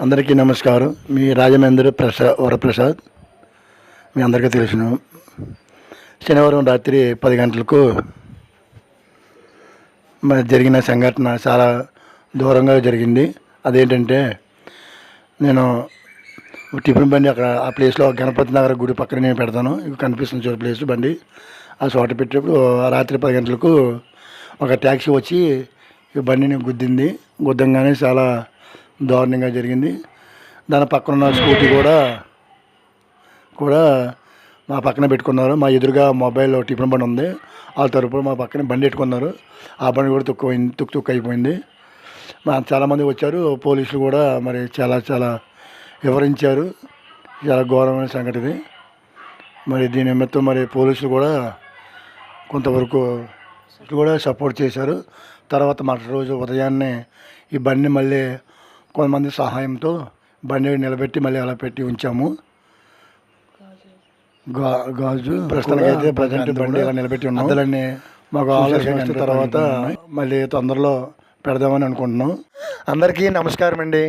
అందరికీ నమస్కారం. మీ రాజమేంద్ర ప్రసాద్ వరప్రసాద్. మీ అందరికీ తెలుసును. శనివారం రాత్రి పది గంటలకు మరి జరిగిన సంఘటన చాలా దూరంగా జరిగింది. అదేంటంటే నేను టిఫిన్ బండి అక్కడ ఆ ప్లేస్లో గణపతి నగర్ గుడి పక్కన నేను పెడతాను. ఇవి కనిపిస్తుంది చోటు ప్లేస్ బండి. ఆ చోట పెట్టేప్పుడు ఆ రాత్రి పది గంటలకు ఒక ట్యాక్సీ వచ్చి ఈ బండిని గుద్దింది. గుద్దంగానే చాలా దారుణంగా జరిగింది. దాని పక్కన ఉన్న స్కూటీ కూడా కూడా మా పక్కన పెట్టుకున్నారు. మా ఎదురుగా మొబైల్ టిఫిన్ బండి ఉంది. వాళ్ళ తరపున మా పక్కన బండి పెట్టుకున్నారు. ఆ బండి కూడా తొక్కుపోయింది తుక్కు తుక్కు అయిపోయింది మా చాలామంది వచ్చారు. పోలీసులు కూడా మరి చాలా చాలా వివరించారు. చాలా ఘోరమైన సంఘటన మరి దీని నిమిత్తం మరి పోలీసులు కూడా కొంతవరకు కూడా సపోర్ట్ చేశారు. తర్వాత మరుసటి రోజు ఉదయాన్నే ఈ బండి మళ్ళీ కొంతమంది సహాయంతో బండి నిలబెట్టి మళ్ళీ అలా పెట్టి ఉంచాము. గా గాజు ప్రస్తుతానికి అయితే ప్రజెంట్ బండి ఇలా నిలబెట్టి ఉన్నాం అందులోని మాకు ఆలోచన తర్వాత మళ్ళీ తొందరలో పెడదామని అనుకుంటున్నాం. అందరికీ నమస్కారం అండి